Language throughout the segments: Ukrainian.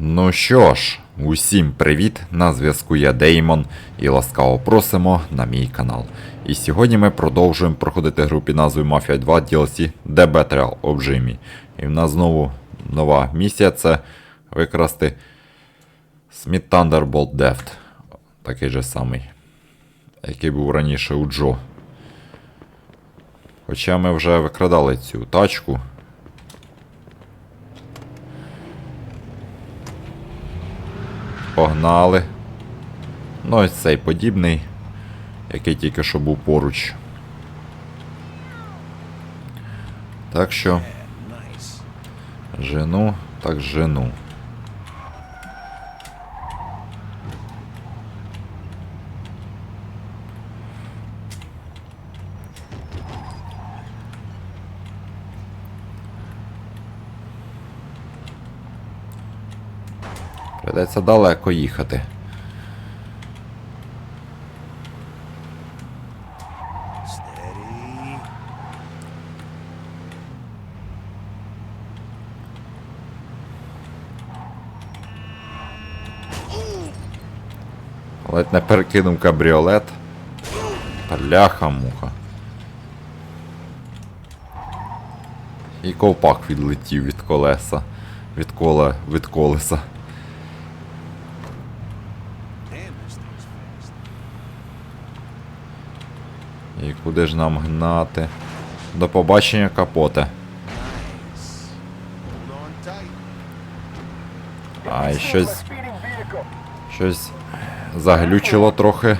Ну що ж, усім привіт! На зв'язку я Деймон і ласкаво просимо на мій канал. І сьогодні ми продовжуємо проходити гру під назвою Mafia 2 DLC The Betrayal of Jimmy. І в нас знову нова місія це викрасти Smith Thunderbolt Deft. Такий же самий, який був раніше у Джо. Хоча ми вже викрадали цю тачку. Погнали. Ну, ось цей подібний, який тільки що був поруч. Так що. Жену, так жену. Придеться далеко їхати. Ледь не перекинув кабріолет. Бляха-муха. І ковпак відлетів від колеса. Від кола, від колеса. І куди ж нам гнати? До побачення капоте. Ай, щось. Щось заглючило трохи.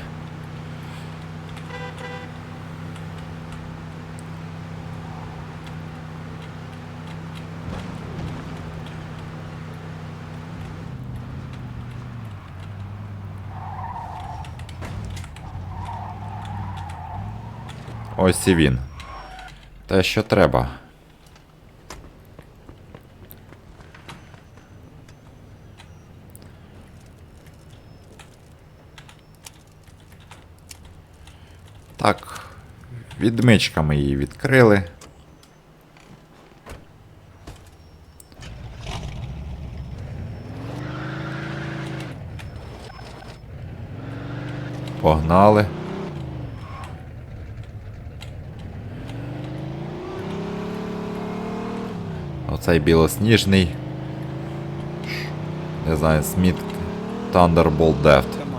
Ось і він. Те, що треба. Так, відмичками її відкрили. Погнали. Оцей білосніжний. Ш- Не знаю, Сміт Thunderbolt Deft. Come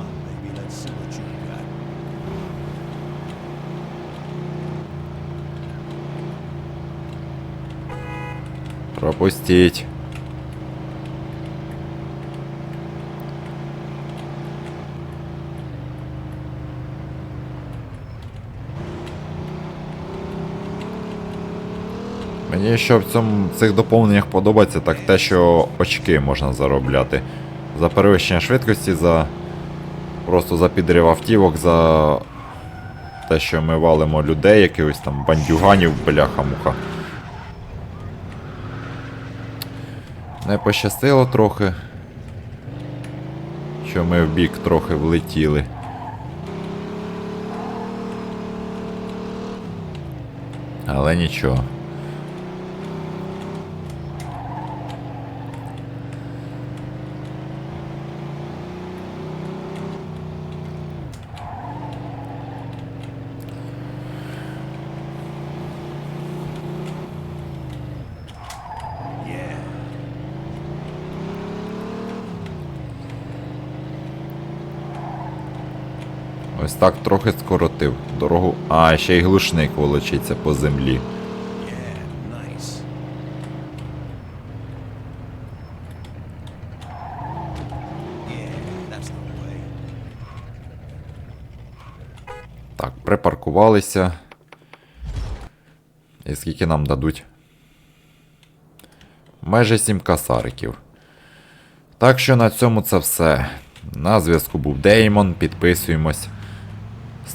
Мені що в цьому цих доповненнях подобається, так те, що очки можна заробляти. За перевищення швидкості, за просто за підрив автівок, за те, що ми валимо людей, якихось там бандюганів, бляха-муха. Не пощастило трохи. Що ми в бік трохи влетіли. Але нічого. Yeah. Ось так трохи скоротив дорогу. А, ще й глушник волочиться по землі. Так, припаркувалися. І скільки нам дадуть? Майже 7 касариків. Так що на цьому це все. На зв'язку був Деймон, підписуємось.